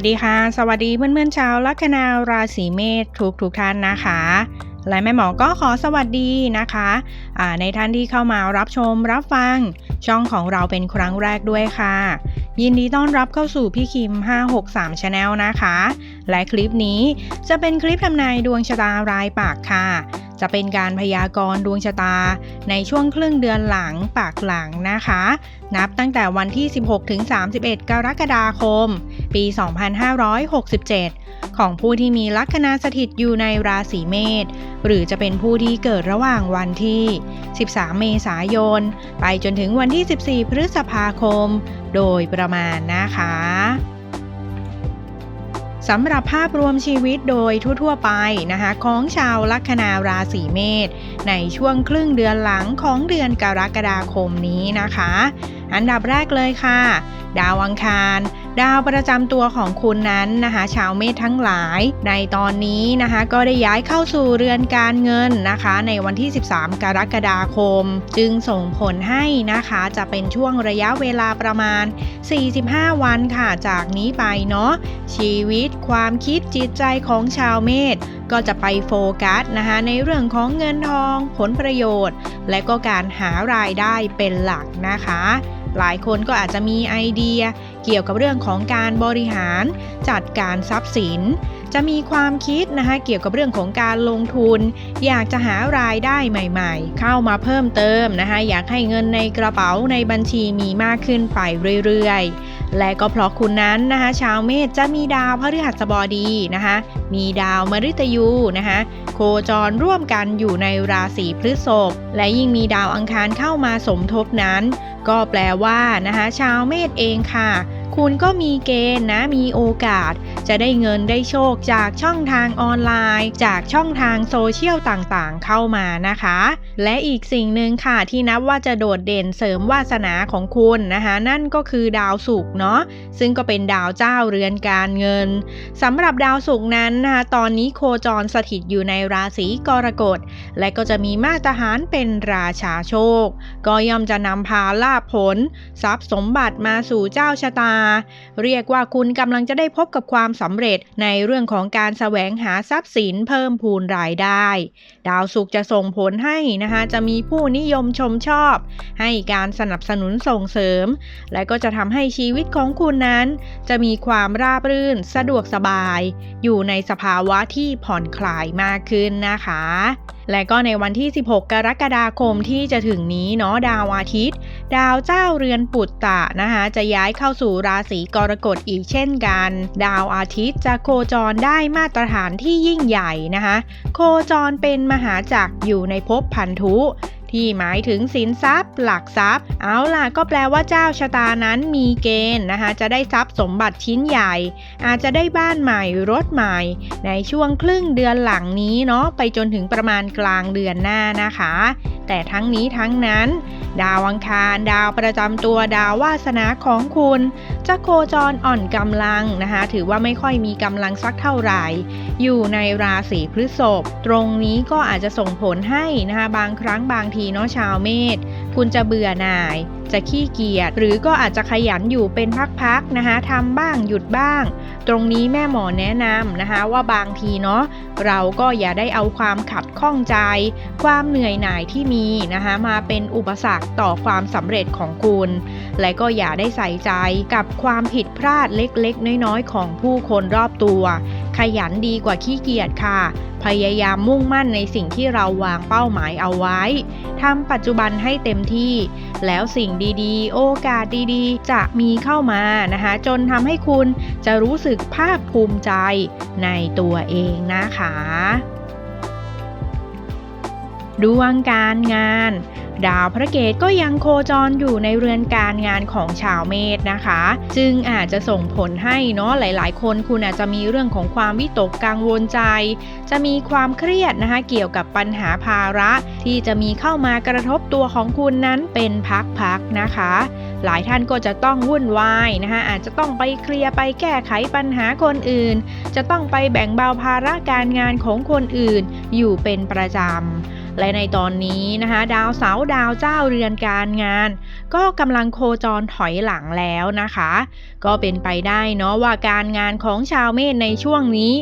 วัสดีค่ะ สวัสดีเพื่อนๆชาวลัคนาราศีเมษทุกทุกๆท่านนะคะ และแม่หมอก็ขอสวัสดีนะคะอ่าในท่านที่เข้ามารับชมรับฟัง ช่องของเราเป็นครั้งแรกด้วยค่ะ ยินดีต้อนรับเข้าสู่พี่คิม 563 Channel นะคะ และคลิปนี้จะเป็นคลิปทำนายดวงชะตารายปากค่ะ จะเป็นการพยากรณ์ดวงชะตา ในช่วงครึ่งเดือนหลังปากหลังนะคะ นับตั้งแต่วันที่ 16ถึง31 กรกฎาคม ปี 2567 ของผู้ที่มีลัคนาสถิตอยู่ในราศีเมษหรือจะเป็นผู้ที่เกิดระหว่างวันที่ 13 เมษายน ไปจนถึงวันที่ 14 พฤษภาคม โดยประมาณนะคะ สำหรับภาพรวมชีวิตโดยทั่วๆไปนะคะของชาวลัคนาราศีเมษในช่วงครึ่งเดือนหลังของเดือนกรกฎาคมนี้นะคะ อันดับแรกเลยค่ะ ดาวอังคาร ดาวประจำตัวของคุณนั้นนะคะชาวเมษทั้งหลาย ในตอนนี้นะคะก็ได้ย้ายเข้าสู่เรือนการเงินนะคะ ในวันที่ 13 กรกฎาคม จึงส่งผลให้นะคะจะเป็นช่วงระยะเวลาประมาณ 45 วันค่ะจากนี้ไปเนาะชีวิตความคิดจิตใจของชาวเมษก็จะไปโฟกัสนะคะในเรื่องของเงินทอง ผลประโยชน์ และก็การหารายได้เป็นหลักนะคะ หลายคนก็อาจจะมีไอเดีย เกี่ยวกับเรื่องของการบริหารจัดการทรัพย์สิน จะมีความคิดนะคะเกี่ยวกับเรื่องของการลงทุน อยากจะหารายได้ใหม่ ๆ เข้ามาเพิ่มเติมนะคะอยากให้เงินในกระเป๋าในบัญชีมีมากขึ้นไปเรื่อยๆ และก็เพราะคุณนั้นนะคะชาวเมษจะมีดาวพฤหัสบดีนะคะมีดาวมฤตยูนะคะโคจรร่วมกันอยู่ในราศีพฤษภและยิ่งมีดาวอังคารเข้ามาสมทบนั้น ก็แปลว่านะคะชาวเมษเองค่ะ คุณก็มีเกณฑ์นะมีโอกาส จะได้เงินได้โชคจากช่องทางออนไลน์ จากช่องทางโซเชียลต่างๆ เข้ามานะคะ และอีกสิ่งหนึ่งค่ะที่นับว่าจะโดดเด่นเสริมวาสนาของคุณนะคะนั่นก็คือดาวศุกร์เนาะซึ่งก็เป็นดาวเจ้าเรือนการเงินสำหรับดาวศุกร์นั้นนะคะตอนนี้โคจรสถิตอยู่ในราศีกรกฎและก็จะมีมาตรฐานเป็นราชาโชค ก็ย่อมจะนำพาลาภผล ทรัพย์สมบัติมาสู่เจ้าชะตาเรียกว่าคุณกำลังจะได้พบกับความสำเร็จในเรื่องของการแสวงหาทรัพย์สินเพิ่มพูนรายได้ ดาวศุกร์จะส่งผลให้นะคะจะมีผู้นิยมชมชอบ ให้การสนับสนุนส่งเสริม และก็จะทำให้ชีวิตของคุณนั้น จะมีความราบรื่นสะดวกสบาย อยู่ในสภาวะที่ผ่อนคลายมากขึ้นนะคะ และก็ในวันที่ 16 กรกฎาคมที่จะถึงนี้เนาะดาวอาทิตย์ ดาวเจ้าเรือนปุตตะนะคะจะย้ายเข้าสู่ราศีกรกฎอีกเช่นกัน ดาวอาทิตย์จะโคจรได้มาตรฐานที่ยิ่งใหญ่นะคะโคจรเป็นมหาจักรอยู่ในภพพันธุ ที่หมายถึงสินทรัพย์ หลักทรัพย์ เอาล่ะก็แปลว่าเจ้าชะตานั้นมีเกณฑ์นะคะจะได้ทรัพย์สมบัติชิ้นใหญ่ อาจจะได้บ้านใหม่รถใหม่ ในช่วงครึ่งเดือนหลังนี้เนาะไปจนถึงประมาณกลางเดือนหน้านะคะ แต่ทั้งนี้ทั้งนั้น ดาวอังคารดาวประจำตัวดาววาสนาของคุณ จะโคจรอ่อนกำลังนะคะ ถือว่าไม่ค่อยมีกำลังสักเท่าไหร่ อยู่ในราศีพฤษภตรงนี้ก็อาจจะส่งผลให้นะคะบางครั้งบางทีเนาะชาวเมษคุณจะเบื่อหน่าย จะขี้เกียจหรือก็อาจจะขยันอยู่เป็นพักๆนะคะทำบ้างหยุดบ้าง ตรงนี้แม่หมอแนะนำนะคะว่าบางทีเนาะเราก็อย่าได้เอาความขัดข้องใจ ความเหนื่อยหน่ายที่มีนะคะมาเป็นอุปสรรคต่อความสำเร็จของคุณ และก็อย่าได้ใส่ใจกับความผิดพลาดเล็กๆ น้อยๆ ของผู้คนรอบตัว ขยันดีกว่าขี้เกียจค่ะ พยายามมุ่งมั่นในสิ่งที่เราวางเป้าหมายเอาไว้ทำปัจจุบันให้เต็มที่ แล้วสิ่งดีๆ โอกาสดีๆ จะมีเข้ามานะคะ จนทำให้คุณจะรู้สึกภาคภูมิใจในตัวเองนะคะดวงการงาน ดาวพระเกตก็ยังโคจรอยู่ในเรือนการงานของชาวเมษนะคะ จึงอาจจะส่งผลให้เนาะหลาย ๆ คนคุณอาจจะมีเรื่องของความวิตกกังวลใจ จะมีความเครียดนะคะเกี่ยวกับปัญหาภาระที่จะมีเข้ามากระทบตัวของคุณนั้นเป็นพักๆนะคะ หลายท่านก็จะต้องวุ่นวายนะคะอาจจะต้องไปเคลียร์ไปแก้ไขปัญหาคนอื่น จะต้องไปแบ่งเบาภาระการงานของคนอื่นอยู่เป็นประจำ และในตอนนี้นะคะ ดาวเสาดาวเจ้าเรือนการงาน ก็กำลังโคจรถอยหลังแล้วนะคะ ก็เป็นไปได้เนาะว่าการงานของชาวเมษในช่วงนี้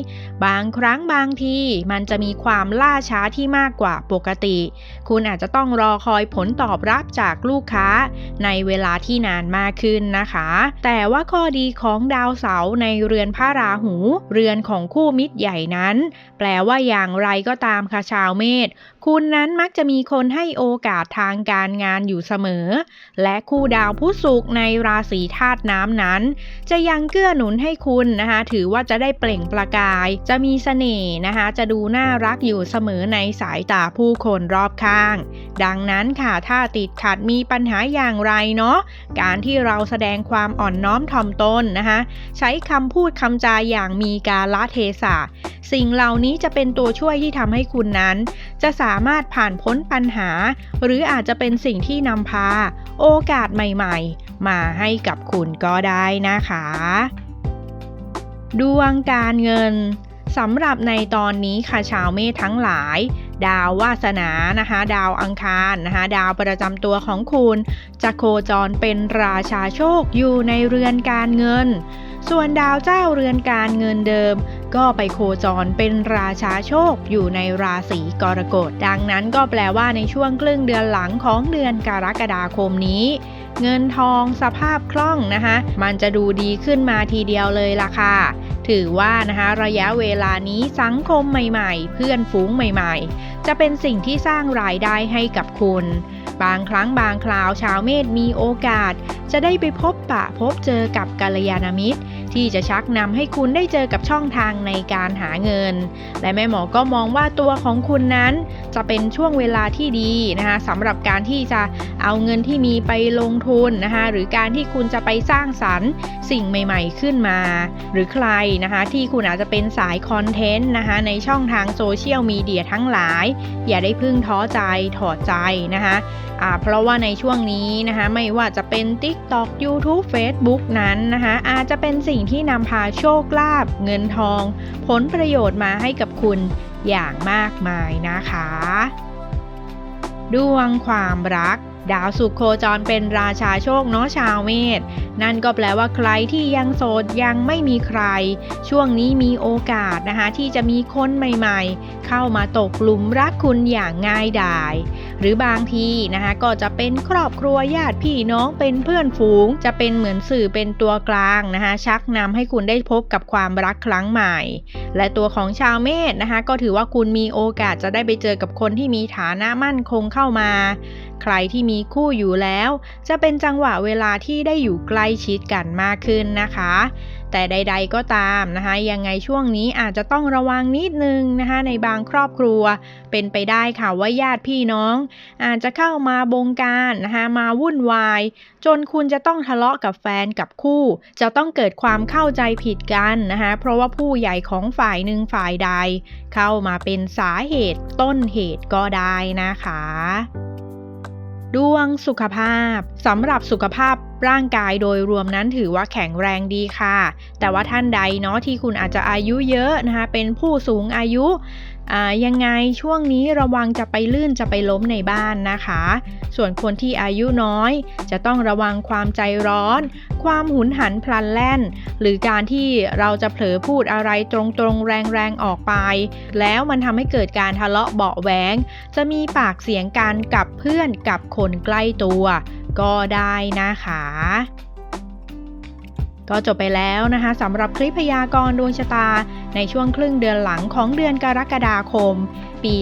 บางครั้งบางทีมันจะมีความล่าช้าที่มากกว่าปกติ คุณอาจจะต้องรอคอยผลตอบรับจากลูกค้า ในเวลาที่นานมากขึ้นนะคะ แต่ว่าข้อดีของดาวเสาในเรือนพระราหู เรือนของคู่มิตรใหญ่นั้น แปลว่าอย่างไรก็ตามค่ะชาวเมษคุณนั้นมักจะมีคนให้โอกาสทางการงานอยู่เสมอ และคู่ดาวผู้สุกในราศีธาตุน้ำนั้น จะยังเกื้อหนุนให้คุณนะคะ ถือว่าจะได้เปล่งประกาย จะมีเสน่ห์นะคะ จะดูน่ารักอยู่เสมอในสายตาผู้คนรอบข้าง ดังนั้นค่ะถ้าติดขัดมีปัญหาอย่างไรเนาะการที่เราแสดงความอ่อนน้อมถ่อมตนนะคะ ใช้คำพูดคำจาอย่างมีกาลเทศะ สิ่งเหล่านี้จะเป็นตัวช่วยที่ทำให้คุณนั้น จะสามารถผ่านพ้นปัญหา หรืออาจจะเป็นสิ่งที่นำพา โอกาสใหม่ๆ มาให้กับคุณก็ได้นะคะ ดวงการเงินสำหรับในตอนนี้ค่ะชาวเมษทั้งหลายดาววาสนานะคะ ดาวอังคารนะคะ ดาวประจำตัวของคุณ จะโคจรเป็นราชาโชคอยู่ในเรือนการเงิน ส่วนดาวเจ้าเรือนการเงินเดิม ก็ไปโคจรเป็นราชาโชคอยู่ในราศีกรกฎ ดังนั้นก็แปลว่าในช่วงครึ่งเดือนหลังของเดือนกรกฎาคมนี้ เงินทองสภาพคล่องนะคะ มันจะดูดีขึ้นมาทีเดียวเลยล่ะค่ะ ถือว่านะคะระยะเวลานี้สังคมใหม่ๆ เพื่อนฝูงใหม่ๆ จะเป็นสิ่งที่สร้างรายได้ให้กับคุณบางครั้งบางคราวชาวเมษมีโอกาส จะได้ไปพบปะพบเจอกับกัลยาณมิตร ที่จะชักนำให้คุณได้เจอกับช่องทางในการหาเงิน และแม่หมอก็มองว่าตัวของคุณนั้น จะเป็นช่วงเวลาที่ดีนะคะสำหรับการที่จะเอาเงินที่มีไปลงทุนนะคะหรือการที่คุณจะไปสร้างสรรค์สิ่งใหม่ ๆ ขึ้นมา หรือใครนะคะที่คุณอาจจะเป็นสายคอนเทนต์นะคะในช่องทางโซเชียลมีเดียทั้งหลาย อย่าได้พึ่งท้อใจถอดใจนะคะ เพราะว่าในช่วงนี้นะคะไม่ว่าจะเป็น TikTok YouTube Facebook นั้นนะคะอาจจะเป็นสิ่งที่นำพาโชคลาภเงินทอง ผลประโยชน์มาให้กับคุณอย่างมากมายนะคะ ดวงความรักดาวสุขโคจรเป็นราชาโชคเนาะชาวเมษ นั่นก็แปลว่าใครที่ยังโสดยังไม่มีใคร ช่วงนี้มีโอกาสนะคะที่จะมีคนใหม่ๆ เข้ามาตกหลุมรักคุณอย่างง่ายดาย หรือบางทีนะคะก็จะเป็นครอบครัวญาติพี่น้องเป็นเพื่อนฝูง จะเป็นเหมือนสื่อเป็นตัวกลางนะคะ ชักนำให้คุณได้พบกับความรักครั้งใหม่ และตัวของชาวเมษนะคะ ก็ถือว่าคุณมีโอกาสจะได้ไปเจอกับคนที่มีฐานะมั่นคงเข้ามา ใครที่มีคู่อยู่แล้ว จะเป็นจังหวะเวลาที่ได้อยู่ใกล้ชิดกันมากขึ้นนะคะแต่ใด ๆ ก็ตามนะคะ ยังไงช่วงนี้อาจจะต้องระวังนิดนึงนะคะ ในบางครอบครัว เป็นไปได้ค่ะว่าญาติพี่น้อง อาจจะเข้ามาบงการนะคะมาวุ่นวาย จนคุณจะต้องทะเลาะกับแฟนกับคู่ จะต้องเกิดความเข้าใจผิดกันนะคะเพราะว่าผู้ใหญ่ของฝ่ายหนึ่งฝ่ายใด เข้ามาเป็นสาเหตุต้นเหตุก็ได้นะคะ ดวงสุขภาพสำหรับสุขภาพร่างกายโดยรวมนั้นถือว่าแข็งแรงดีค่ะ แต่ว่าท่านใดเนาะที่คุณอาจจะอายุเยอะนะคะ เป็นผู้สูงอายุยังไงช่วงนี้ระวังจะไปลื่นจะไปล้มในบ้านนะคะ ส่วนคนที่อายุน้อย จะต้องระวังความใจร้อน ความหุนหันพลันแล่น หรือการที่เราจะเผลอพูดอะไรตรงๆ แรงๆ ออกไป แล้วมันทำให้เกิดการทะเลาะเบาแหวง จะมีปากเสียงกันกับเพื่อนกับคนใกล้ตัว ก็ได้นะคะก็จบไปแล้วนะคะสำหรับคลิปพยากรณ์ดวงชะตา ในช่วงครึ่งเดือนหลังของเดือนกรกฎาคม ปี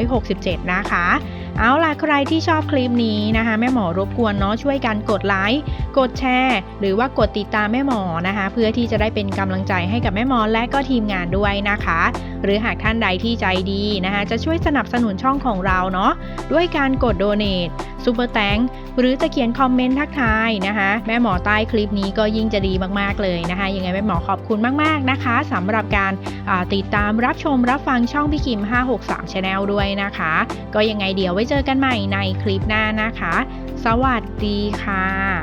2567 นะคะเอาล่ะใครที่ชอบคลิปนี้นะคะแม่หมอรบกวนเนาะช่วยกันกดไลค์กดแชร์ หรือว่ากดติดตามแม่หมอนะคะ เพื่อที่จะได้เป็นกำลังใจให้กับแม่หมอและก็ทีมงานด้วยนะคะ หรือหากท่านใดที่ใจดีนะคะจะช่วยสนับสนุนช่องของเราเนาะด้วยการกดโดเน a t ซูเปอร์แตงหรือจะเขียนคอมเมนต์ทักทายนะคะ แม่หมอใต้คลิปนี้ก็ยิ่งจะดีมากๆเลยนะคะ ยังไงแม่หมอขอบคุณมากๆนะคะสำหรับการาติดตามรับชมรับฟังช่องพี่คิม 563 Channel ด้วยนะคะ ก็ยังไงเดี๋ยวไว้เจอกันใหม่ในคลิปหน้านะคะ สวัสดีค่ะ